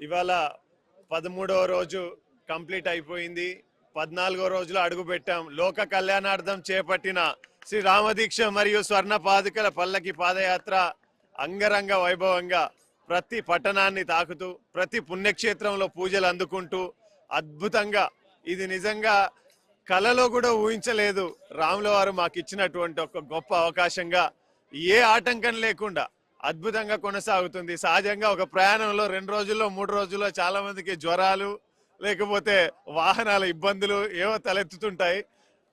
ఇవాళ పదమూడవ రోజు కంప్లీట్ అయిపోయింది. పద్నాలుగో రోజులో అడుగు పెట్టాం. లోక కళ్యాణార్థం చేపట్టిన శ్రీ రామదీక్ష మరియు స్వర్ణ పాదుకల పల్లకి పాదయాత్ర అంగరంగ వైభవంగా ప్రతి పట్టణాన్ని తాకుతూ ప్రతి పుణ్యక్షేత్రంలో పూజలు అందుకుంటూ అద్భుతంగా. ఇది నిజంగా కలలో కూడా ఊహించలేదు. రాముల వారు మాకు ఇచ్చినటువంటి ఒక గొప్ప అవకాశంగా ఏ ఆటంకం లేకుండా అద్భుతంగా కొనసాగుతుంది. సహజంగా ఒక ప్రయాణంలో రెండు రోజుల్లో మూడు రోజుల్లో చాలా మందికి జ్వరాలు లేకపోతే వాహనాల ఇబ్బందులు ఏవో తలెత్తుతుంటాయి.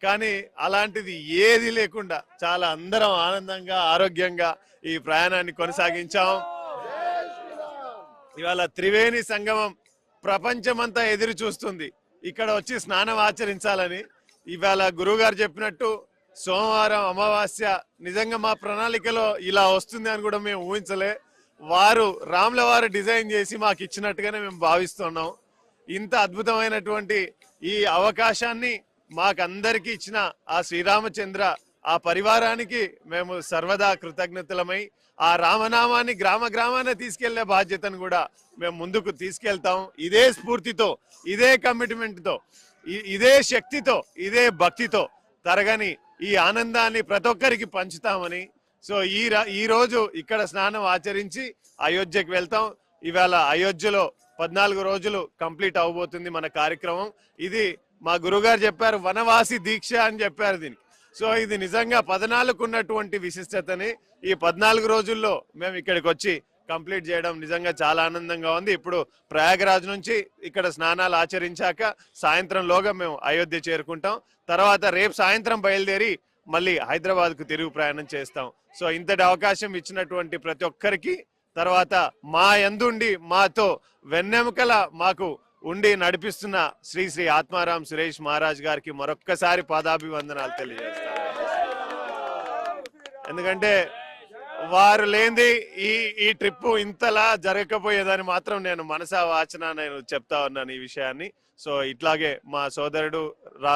కానీ అలాంటిది ఏది లేకుండా చాలా అందరం ఆనందంగా ఆరోగ్యంగా ఈ ప్రయాణాన్ని కొనసాగించాం. ఇవాళ త్రివేణి సంగమం ప్రపంచమంతా ఎదురు చూస్తుంది. ఇక్కడ వచ్చి స్నానం ఆచరించాలని ఇవాళ గురువుగారు చెప్పినట్టు సోమవారం అమావాస్య నిజంగా మా ప్రణాళికలో ఇలా వస్తుంది అని కూడా మేము ఊహించలే. వారు రాముల వారు డిజైన్ చేసి మాకు ఇచ్చినట్టుగానే మేము భావిస్తున్నాం. ఇంత అద్భుతమైనటువంటి ఈ అవకాశాన్ని మాకందరికీ ఇచ్చిన ఆ శ్రీరామచంద్ర ఆ పరివారానికి మేము సర్వదా కృతజ్ఞతలమై ఆ రామనామాన్ని గ్రామ గ్రామాన తీసుకెళ్ళే బాధ్యతను కూడా మేము ముందుకు తీసుకెళ్తాం. ఇదే స్ఫూర్తితో ఇదే కమిట్మెంట్తో ఇదే శక్తితో ఇదే భక్తితో తరగని ఈ ఆనందాన్ని ప్రతి ఒక్కరికి పంచుతామని సో ఈ ఈ రోజు ఇక్కడ స్నానం ఆచరించి అయోధ్యకు వెళ్తాం. ఇవాళ అయోధ్యలో పద్నాలుగు రోజులు కంప్లీట్ అవబోతుంది మన కార్యక్రమం. ఇది మా గురుగారు చెప్పారు వనవాసి దీక్ష అని చెప్పారు దీనికి. సో ఇది నిజంగా పద్నాలుగు ఉన్నటువంటి విశిష్టతని ఈ పద్నాలుగు రోజుల్లో మేము ఇక్కడికి వచ్చి కంప్లీట్ చేయడం నిజంగా చాలా ఆనందంగా ఉంది. ఇప్పుడు ప్రయాగరాజ్ నుంచి ఇక్కడ స్నానాలు ఆచరించాక సాయంత్రంలోగా మేము అయోధ్య చేరుకుంటాం. తర్వాత రేపు సాయంత్రం బయలుదేరి మళ్ళీ హైదరాబాద్కు తిరుగు ప్రయాణం చేస్తాం. సో ఇంతటి అవకాశం ఇచ్చినటువంటి ప్రతి ఒక్కరికి తర్వాత మా ఎందుండి మాతో వెన్నెముకల మాకు ఉండి నడిపిస్తున్న శ్రీ శ్రీ ఆత్మారాం సురేష్ మహారాజ్ గారికి మరొక్కసారి పాదాభివందనాలు తెలియజేస్తాను. ఎందుకంటే వారు లేనిది ఈ ఈ ట్రిప్ ఇంతలా జరగకపోయేదని మాత్రం నేను మనసా వాచన నేను చెప్తా ఉన్నాను ఈ విషయాన్ని. సో ఇట్లాగే మా సోదరుడు రా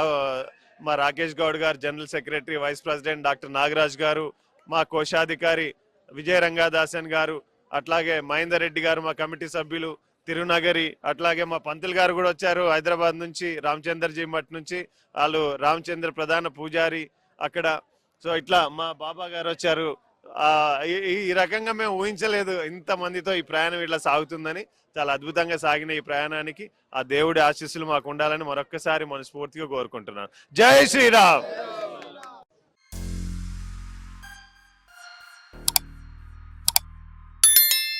మా రాకేష్ గౌడ్ గారు general secretary vice president doctor Nagaraj గారు మా కోశాధికారి విజయ రంగాదాసన్ గారు అట్లాగే మహేందర్ రెడ్డి గారు మా కమిటీ సభ్యులు తిరునగరి అట్లాగే మా పంతులు గారు కూడా వచ్చారు హైదరాబాద్ నుంచి రామచంద్రజీ మఠ్ నుంచి. వాళ్ళు రామచంద్ర ప్రధాన పూజారి అక్కడ. సో ఇట్లా మా బాబా గారు వచ్చారు. ఈ- ఈ- రకంగా మేము ఊహించలేదు ఇంత మందితో ఈ ప్రయాణం ఇట్లా సాగుతుందని. చాలా అద్భుతంగా సాగిన ఈ ప్రయాణానికి ఆ దేవుడి ఆశీస్సులు మాకు ఉండాలని మరొక్కసారి మనస్ఫూర్తిగా కోరుకుంటున్నాను. జై శ్రీరామ్!